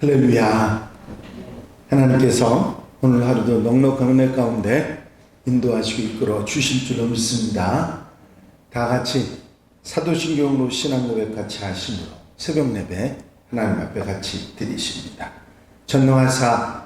할렐루야. 하나님께서 오늘 하루도 넉넉한 은혜 가운데 인도하시고 이끌어 주실 줄로 믿습니다. 다 같이 사도신경으로 신앙 고백 같이 하심으로 새벽 예배 하나님 앞에 같이 드리십니다. 전능하사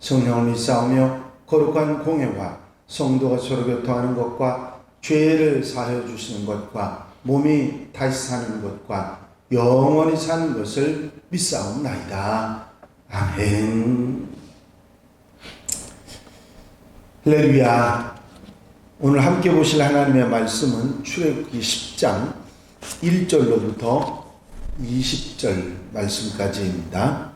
성령을 믿사오며 거룩한 공예와 성도가 서로 교통하는 것과 죄를 사하여 주시는 것과 몸이 다시 사는 것과 영원히 사는 것을 믿사옵나이다. 아멘. 할렐루야. 오늘 함께 보실 하나님의 말씀은 출애굽기 10장 1절로부터 20절 말씀까지입니다.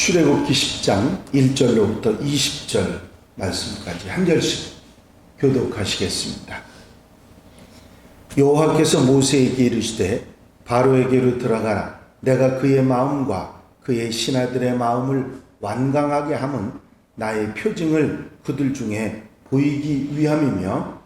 출애굽기 10장 1절로부터 20절 말씀까지 한 절씩 교독하시겠습니다. 여호와께서 모세에게 이르시되 바로에게로 들어가라 내가 그의 마음과 그의 신하들의 마음을 완강하게 함은 나의 표징을 그들 중에 보이기 위함이며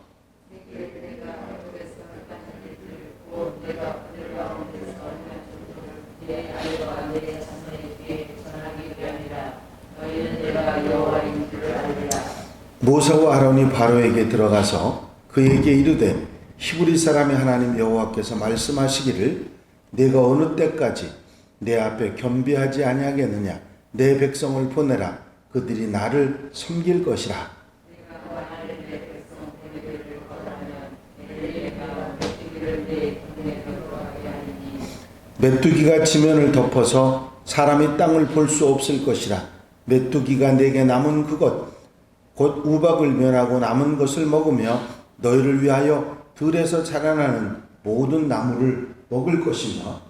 모세와 아론이 바로에게 들어가서 그에게 이르되 히브리 사람의 하나님 여호와께서 말씀하시기를 내가 어느 때까지 내 앞에 겸비하지 아니하겠느냐? 내 백성을 보내라. 그들이 나를 섬길 것이라. 메뚜기가 지면을 덮어서 사람이 땅을 볼 수 없을 것이라. 메뚜기가 내게 남은 그것 곧 우박을 면하고 남은 것을 먹으며 너희를 위하여 들에서 자라나는 모든 나무를 먹을 것이며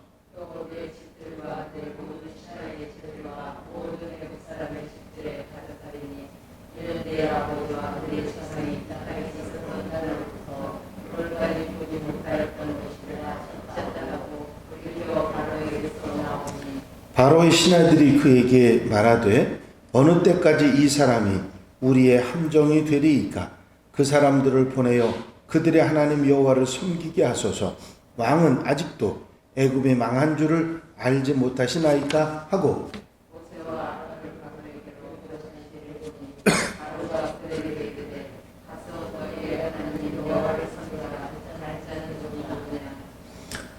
바로의 신하들이 그에게 말하되 어느 때까지 이 사람이 우리의 함정이 되리이까? 그 사람들을 보내어 그들의 하나님 여호와를 섬기게 하소서. 왕은 아직도 애굽이 망한 줄을 알지 못하시나이까? 하고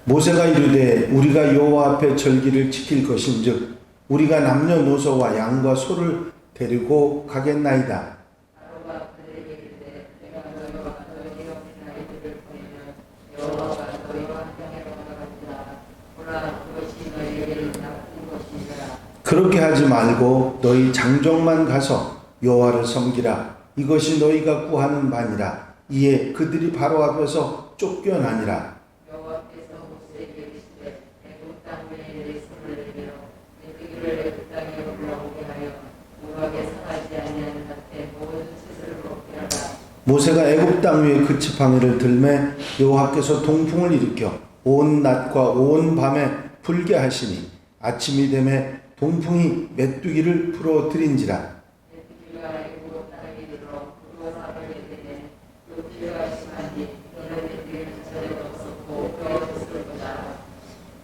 모세가 이르되 우리가 여호와 앞에 절기를 지킬 것인즉 우리가 남녀노소와 양과 소를 데리고 가겠나이다. 그렇게 하지 말고 너희 장정만 가서 여호와를 섬기라. 이것이 너희가 구하는 바니라. 이에 그들이 바로 앞에서 쫓겨나니라. 모세가 애굽 땅 위에 그 지팡이를 들매 여호와께서 동풍을 일으켜 온 낮과 온 밤에 불게 하시니 아침이 되매 동풍이 메뚜기를 풀어들인지라.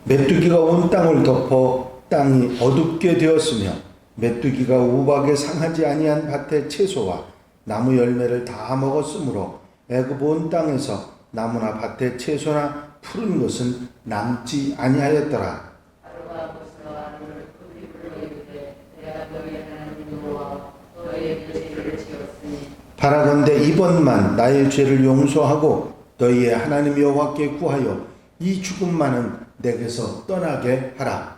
메뚜기가 온 땅을 덮어 땅이 어둡게 되었으며 메뚜기가 우박에 상하지 아니한 밭의 채소와 나무 열매를 다 먹었으므로 애굽 온 땅에서 나무나 밭의 채소나 푸른 것은 남지 아니하였더라. 바라건대 이번만 나의 죄를 용서하고 너희의 하나님 여호와께 구하여 이 죽음만은 내게서 떠나게 하라.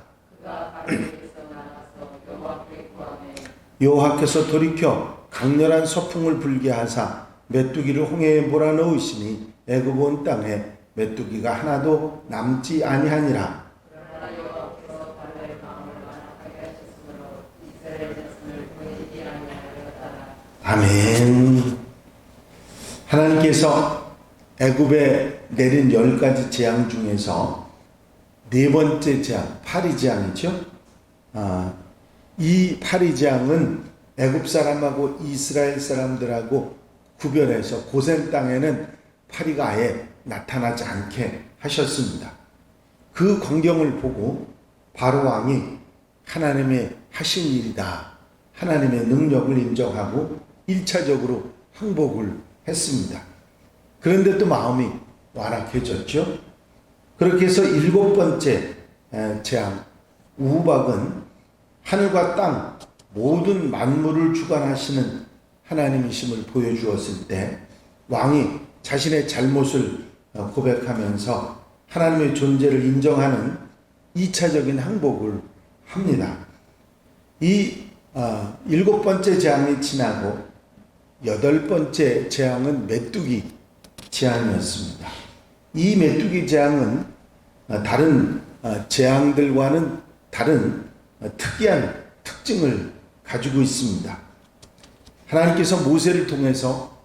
여호와께서 돌이켜 강렬한 서풍을 불게 하사 메뚜기를 홍해에 몰아넣으시니 애굽 온 땅에 메뚜기가 하나도 남지 아니하니라. 아멘. 하나님께서 애굽에 내린 열 가지 재앙 중에서 네 번째 재앙, 파리 재앙이죠. 아, 이 파리 재앙은 애굽 사람하고 이스라엘 사람들하고 구별해서 고센 땅에는 파리가 아예 나타나지 않게 하셨습니다. 그 광경을 보고 바로 왕이 하나님의 하신 일이다. 하나님의 능력을 인정하고 1차적으로 항복을 했습니다. 그런데 또 마음이 완악해졌죠. 그렇게 해서 일곱 번째 에, 재앙, 우박은 하늘과 땅 모든 만물을 주관하시는 하나님이심을 보여주었을 때 왕이 자신의 잘못을 어, 고백하면서 하나님의 존재를 인정하는 2차적인 항복을 합니다. 이 어, 일곱 번째 재앙이 지나고 여덟 번째 재앙은 메뚜기 재앙이었습니다. 이 메뚜기 재앙은 어, 다른 어, 재앙들과는 다른 어, 특이한 특징을 가지고 있습니다. 하나님께서 모세를 통해서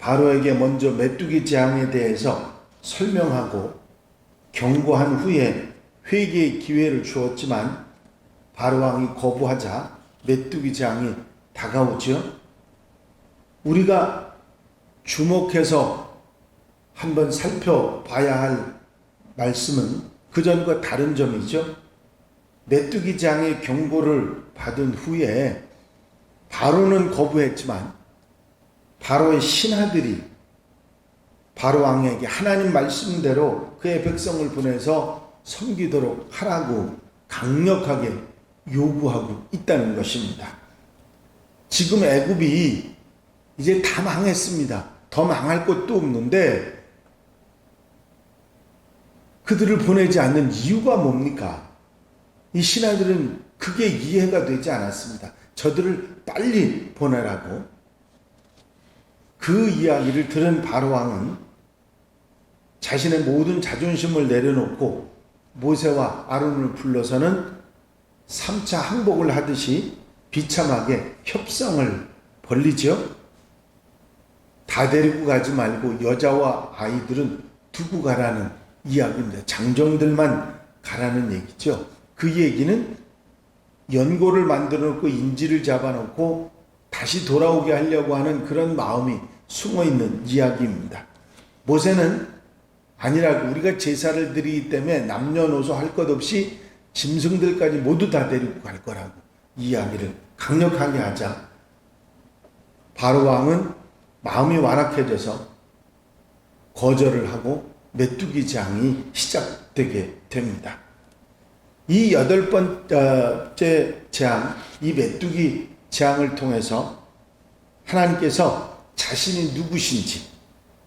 바로에게 먼저 메뚜기 재앙에 대해서 설명하고 경고한 후에 회개의 기회를 주었지만 바로 왕이 거부하자 메뚜기 재앙이 다가오죠. 우리가 주목해서 한번 살펴봐야 할 말씀은 그 전과 다른 점이죠. 메뚜기 장의 경고를 받은 후에 바로는 거부했지만 바로의 신하들이 바로 왕에게 하나님 말씀대로 그의 백성을 보내서 섬기도록 하라고 강력하게 요구하고 있다는 것입니다. 지금 애굽이 이제 다 망했습니다. 더 망할 것도 없는데 그들을 보내지 않는 이유가 뭡니까? 이 신하들은 그게 이해가 되지 않았습니다. 저들을 빨리 보내라고 그 이야기를 들은 바로 왕은 자신의 모든 자존심을 내려놓고 모세와 아론을 불러서는 3차 항복을 하듯이 비참하게 협상을 벌리죠. 다 데리고 가지 말고 여자와 아이들은 두고 가라는 이야기입니다. 장정들만 가라는 얘기죠. 그 얘기는 연고를 만들어 놓고 인지를 잡아 놓고 다시 돌아오게 하려고 하는 그런 마음이 숨어 있는 이야기입니다. 모세는 아니라고 우리가 제사를 드리기 때문에 남녀노소 할 것 없이 짐승들까지 모두 다 데리고 갈 거라고 이야기를 강력하게 하자 바로 왕은 마음이 완악해져서 거절을 하고 메뚜기 장이 시작되게 됩니다. 이 여덟 번째 재앙, 이 메뚜기 재앙을 통해서 하나님께서 자신이 누구신지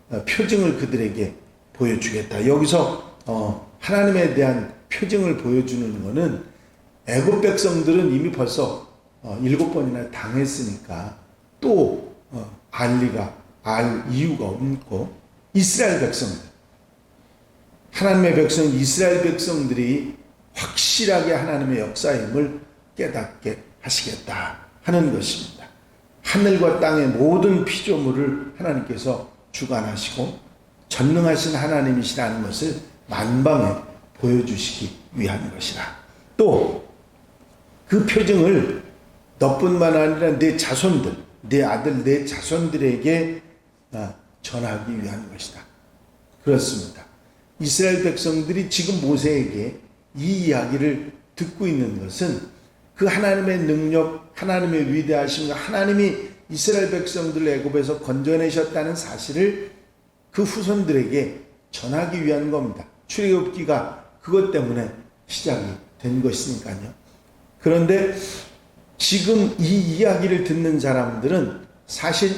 어, 표징을 그들에게 보여주겠다. 여기서 어, 하나님에 대한 표징을 보여주는 것은 애굽 백성들은 이미 벌써 어, 일곱 번이나 당했으니까 또 어, 알 리가 알 이유가 없고 이스라엘 백성들 하나님의 백성 이스라엘 백성들이 확실하게 하나님의 역사임을 깨닫게 하시겠다 하는 것입니다. 하늘과 땅의 모든 피조물을 하나님께서 주관하시고 전능하신 하나님이시라는 것을 만방에 보여주시기 위한 것이라. 또 그 표징을 너뿐만 아니라 내 자손들, 내 아들, 내 자손들에게 아, 전하기 위한 것이다. 그렇습니다. 이스라엘 백성들이 지금 모세에게 이 이야기를 듣고 있는 것은 그 하나님의 능력, 하나님의 위대하심과 하나님이 이스라엘 백성들을 애굽에서 건져내셨다는 사실을 그 후손들에게 전하기 위한 겁니다. 출애굽기가 그것 때문에 시작이 된 것이니까요. 그런데 지금 이 이야기를 듣는 사람들은 사실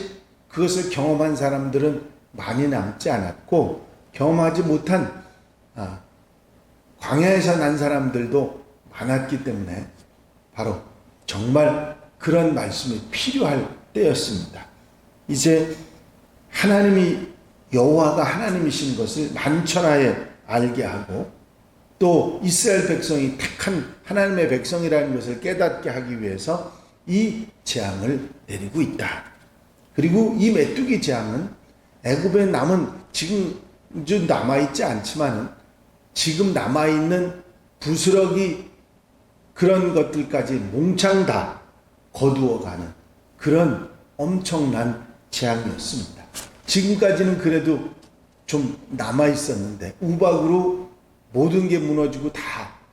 그것을 경험한 사람들은 많이 남지 않았고 경험하지 못한 아, 광야에서 난 사람들도 많았기 때문에 바로 정말 그런 말씀이 필요할 때였습니다. 이제 하나님이 여호와가 하나님이신 것을 만천하에 알게 하고 또 이스라엘 백성이 택한 하나님의 백성이라는 것을 깨닫게 하기 위해서 이 재앙을 내리고 있다. 그리고 이 메뚜기 재앙은 애굽에 남은 지금 좀 남아 있지 않지만은 지금 남아 있는 부스러기 그런 것들까지 몽창 다 거두어가는 그런 엄청난 재앙이었습니다. 지금까지는 그래도 좀 남아 있었는데 우박으로 모든 게 무너지고 다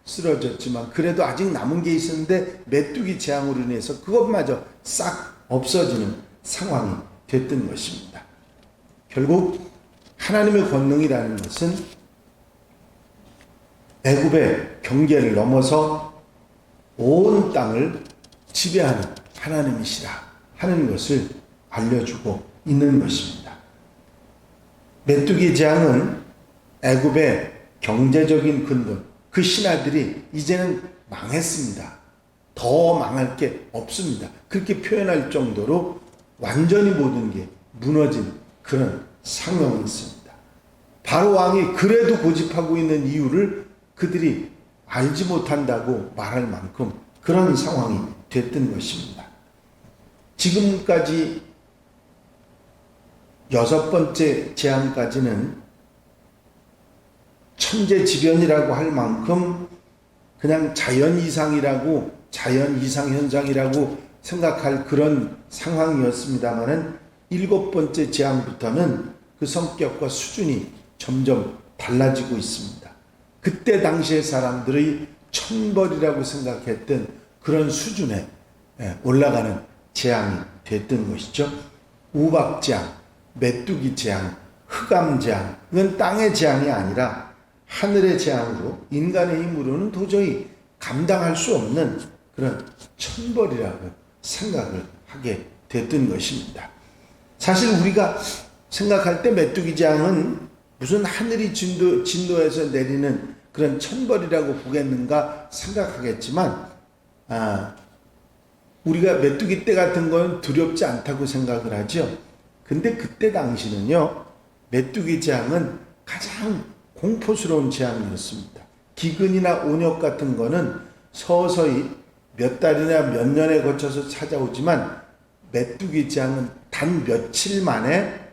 쓰러졌지만 그래도 아직 남은 게 있었는데 메뚜기 재앙으로 인해서 그것마저 싹 없어지는 상황이 됐던 것입니다. 결국 하나님의 권능이라는 것은 애굽의 경계를 넘어서 온 땅을 지배하는 하나님이시라 하는 것을 알려주고 있는 것입니다. 메뚜기 재앙은 애굽의 경제적인 근본, 그 신하들이 이제는 망했습니다. 더 망할 게 없습니다. 그렇게 표현할 정도로 완전히 모든 게 무너진 그런 상황이 있습니다. 바로 왕이 그래도 고집하고 있는 이유를 그들이 알지 못한다고 말할 만큼 그런 상황이 됐던 것입니다. 지금까지 여섯 번째 재앙까지는 천재지변이라고 할 만큼 그냥 자연 이상이라고 자연 이상 현상이라고 생각할 그런 상황이었습니다만은 일곱 번째 재앙부터는 그 성격과 수준이 점점 달라지고 있습니다. 그때 당시의 사람들의 천벌이라고 생각했던 그런 수준에 예, 올라가는 재앙이 됐던 것이죠. 우박재앙, 메뚜기 재앙, 흑암 재앙, 이건 땅의 재앙이 아니라 하늘의 재앙으로 인간의 힘으로는 도저히 감당할 수 없는 그런 천벌이라고 생각을 하게 됐던 것입니다. 사실 우리가 생각할 때 메뚜기 재앙은 무슨 하늘이 진도, 진도에서 내리는 그런 천벌이라고 보겠는가 생각하겠지만, 아, 우리가 메뚜기 때 같은 건 두렵지 않다고 생각을 하죠. 근데 그때 당시는요, 메뚜기 재앙은 가장 공포스러운 재앙이었습니다. 기근이나 온역 같은 거는 서서히 몇 달이나 몇 년에 거쳐서 찾아오지만 메뚜기 재앙은 단 며칠 만에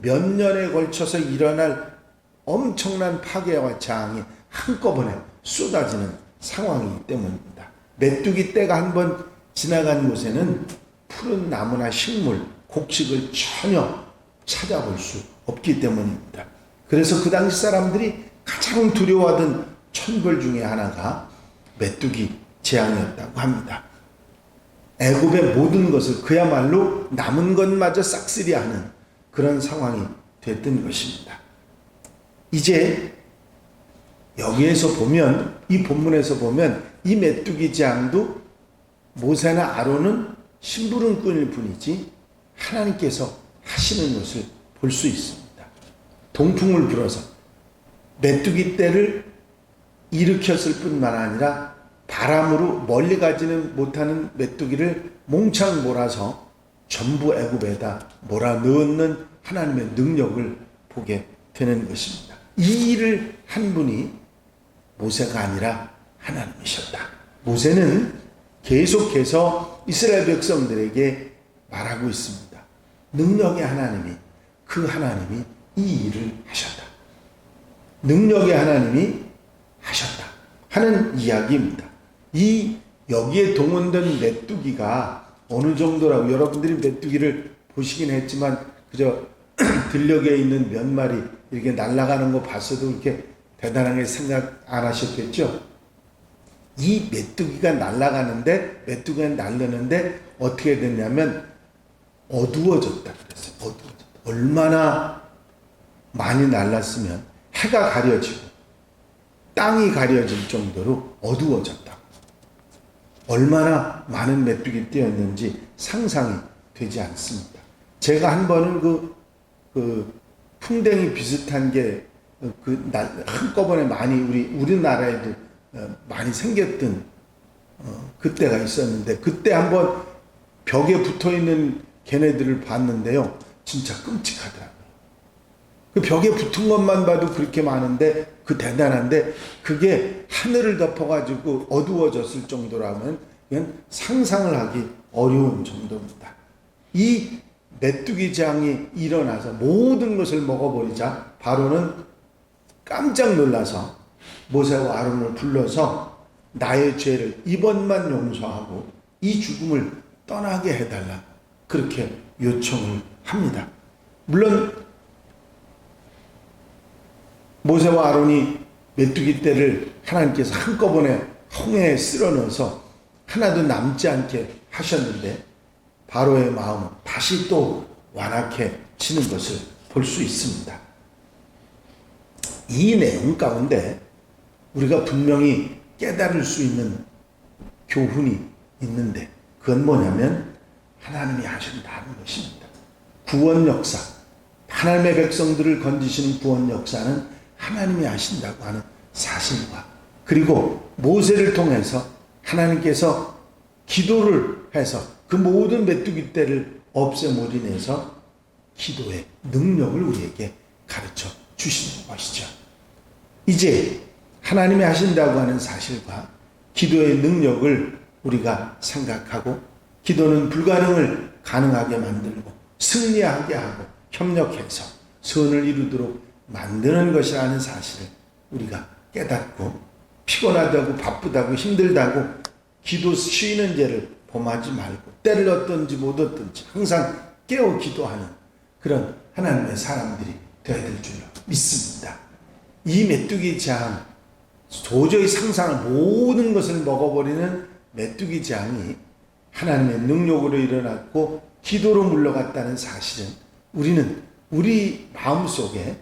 몇 년에 걸쳐서 일어날 엄청난 파괴와 재앙이 한꺼번에 쏟아지는 상황이기 때문입니다. 메뚜기 때가 한 번 지나간 곳에는 푸른 나무나 식물, 곡식을 전혀 찾아볼 수 없기 때문입니다. 그래서 그 당시 사람들이 가장 두려워하던 천벌 중에 하나가 메뚜기 재앙이었다고 합니다. 애굽의 모든 것을 그야말로 남은 것마저 싹쓸이하는 그런 상황이 됐던 것입니다. 이제 여기에서 보면 이 본문에서 보면 이 메뚜기 재앙도 모세나 아론은 심부름 꾼일 뿐이지 하나님께서 하시는 것을 볼 수 있습니다. 동풍을 불어서 메뚜기 떼를 일으켰을 뿐만 아니라 바람으로 멀리 가지는 못하는 메뚜기를 몽창 몰아서 전부 애굽에다 몰아 넣는 하나님의 능력을 보게 되는 것입니다. 이 일을 한 분이 모세가 아니라 하나님이셨다. 모세는 계속해서 이스라엘 백성들에게 말하고 있습니다. 능력의 하나님이 그 하나님이 이 일을 하셨다. 능력의 하나님이 하셨다. 하는 이야기입니다. 이 여기에 동원된 메뚜기가 어느 정도라고 여러분들이 메뚜기를 보시긴 했지만 그저 들녘에 있는 몇 마리 이렇게 날아가는 거 봤어도 이렇게 대단하게 생각 안 하셨겠죠? 이 메뚜기가 날아가는데 메뚜기가 날르는데 어떻게 됐냐면 어두워졌다 그랬어요. 어두워졌다. 얼마나 많이 날랐으면 해가 가려지고 땅이 가려질 정도로 어두워졌다. 얼마나 많은 메뚜기 떼었는지 상상이 되지 않습니다. 제가 한 번은 그, 그 풍뎅이 비슷한 게 어, 그 날- 한꺼번에 많이 우리 우리나라에도 어, 많이 생겼던 어, 그때가 있었는데 그때 한번 벽에 붙어 있는 걔네들을 봤는데요. 진짜 끔찍하더라고요. 그 벽에 붙은 것만 봐도 그렇게 많은데 그 대단한데 그게 하늘을 덮어가지고 어두워졌을 정도라면 이건 상상을 하기 어려운 정도입니다. 이 메뚜기 장이 일어나서 모든 것을 먹어버리자 바로는 깜짝 놀라서 모세와 아론을 불러서 나의 죄를 이번만 용서하고 이 죽음을 떠나게 해달라 그렇게 요청을 합니다. 물론 모세와 아론이 메뚜기 떼를 하나님께서 한꺼번에 홍해에 쓸어 넣어서 하나도 남지 않게 하셨는데 바로의 마음은 다시 또 완악해지는 것을 볼 수 있습니다. 이 내용 가운데 우리가 분명히 깨달을 수 있는 교훈이 있는데 그건 뭐냐면 하나님이 하신다는 것입니다. 구원 역사, 하나님의 백성들을 건지시는 구원 역사는 하나님이 하신다고 하는 사실과 그리고 모세를 통해서 하나님께서 기도를 해서 그 모든 메뚜기 떼를 인해서 기도의 능력을 우리에게 가르쳐 주시는 것이죠. 이제 하나님이 하신다고 하는 사실과 기도의 능력을 우리가 생각하고 기도는 불가능을 가능하게 만들고 승리하게 하고 협력해서 선을 이루도록 만드는 것이라는 사실을 우리가 깨닫고 피곤하다고 바쁘다고 힘들다고 기도 쉬는 죄를 범하지 말고 때를 얻든지 못 얻든지 항상 깨어 기도하는 그런 하나님의 사람들이 되어야 될 줄로 믿습니다. 이 메뚜기 장 도저히 상상을 모든 것을 먹어버리는 메뚜기 장이 하나님의 능력으로 일어났고 기도로 물러갔다는 사실은 우리는 우리 마음속에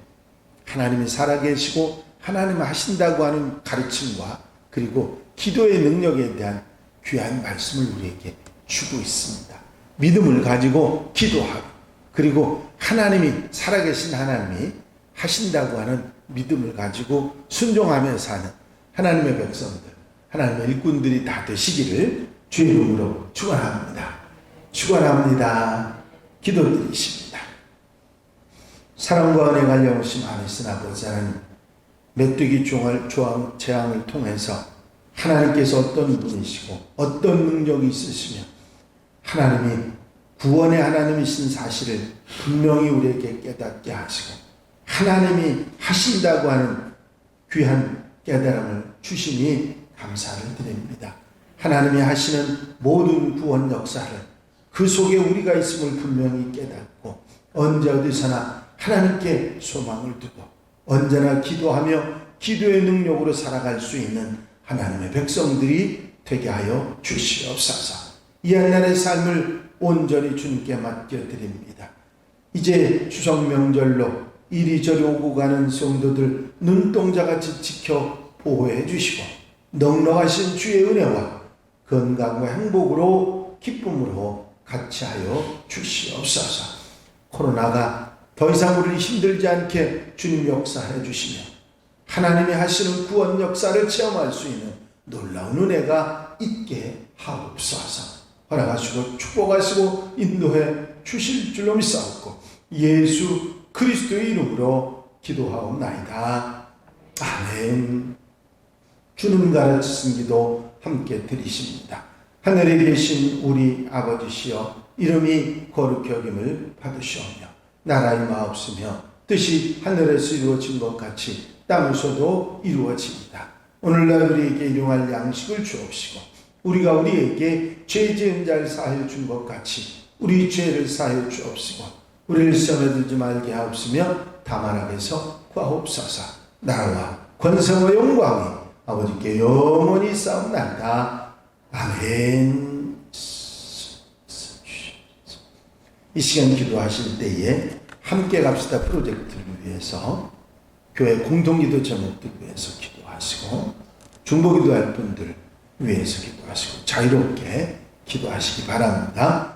하나님이 살아계시고 하나님 하신다고 하는 가르침과 그리고 기도의 능력에 대한 귀한 말씀을 우리에게 주고 있습니다. 믿음을 가지고 기도하고 그리고 하나님이 살아계신 하나님이 하신다고 하는 믿음을 가지고 순종하며 사는 하나님의 백성들, 하나님의 일꾼들이 다 되시기를 주의 이름으로 축원합니다. 축원합니다. 기도드리십니다. 사랑과 은혜가 영심 안으신 아버지 하나님 메뚜기 종을 조항 재앙을 통해서 하나님께서 어떤 분이시고 어떤 능력이 있으시며 하나님이 구원의 하나님이신 사실을 분명히 우리에게 깨닫게 하시고 하나님이 하신다고 하는 귀한 깨달음을 주시니 감사를 드립니다. 하나님이 하시는 모든 구원 역사를 그 속에 우리가 있음을 분명히 깨닫고 언제 어디서나 하나님께 소망을 두고 언제나 기도하며 기도의 능력으로 살아갈 수 있는 하나님의 백성들이 되게 하여 주시옵소서. 이 한날의 삶을 온전히 주님께 맡겨드립니다. 이제 추석 명절로 이리저리 오고 가는 성도들 눈동자같이 지켜 보호해 주시고 넉넉하신 주의 은혜와 건강과 행복으로 기쁨으로 같이 하여 주시옵소서. 코로나가 더 이상 우리를 힘들지 않게 주님 역사해 주시며 하나님이 하시는 구원 역사를 체험할 수 있는 놀라운 은혜가 있게 하옵소서. 허락하시고 축복하시고 인도해 주실 줄로 믿사옵고 예수 그리스도의 이름으로 기도하옵나이다. 아멘. 주님 가르치신 기도 함께 드리십니다. 하늘에 계신 우리 아버지시여 이름이 거룩히 여김을 받으시오며 나라의 마옵시며 뜻이 하늘에서 이루어진 것 같이 땅에서도 이루어집니다. 오늘날 우리에게 일용할 양식을 주옵시고 우리가 우리에게 죄 지은 자를 사하여 준 것 같이 우리 죄를 사하여 주옵시고 우리를 시험에 들지 말게 하옵시며 다만 악에서 구하옵소서. 나라와 권세와 영광이 아버지께 영원히 싸움난다. 아멘 이 시간 기도하실 때에 함께 갑시다 프로젝트를 위해서 교회 공동기도 제목들 위해서 기도하시고 중보기도할 분들 위해서 기도하시고 자유롭게 기도하시기 바랍니다.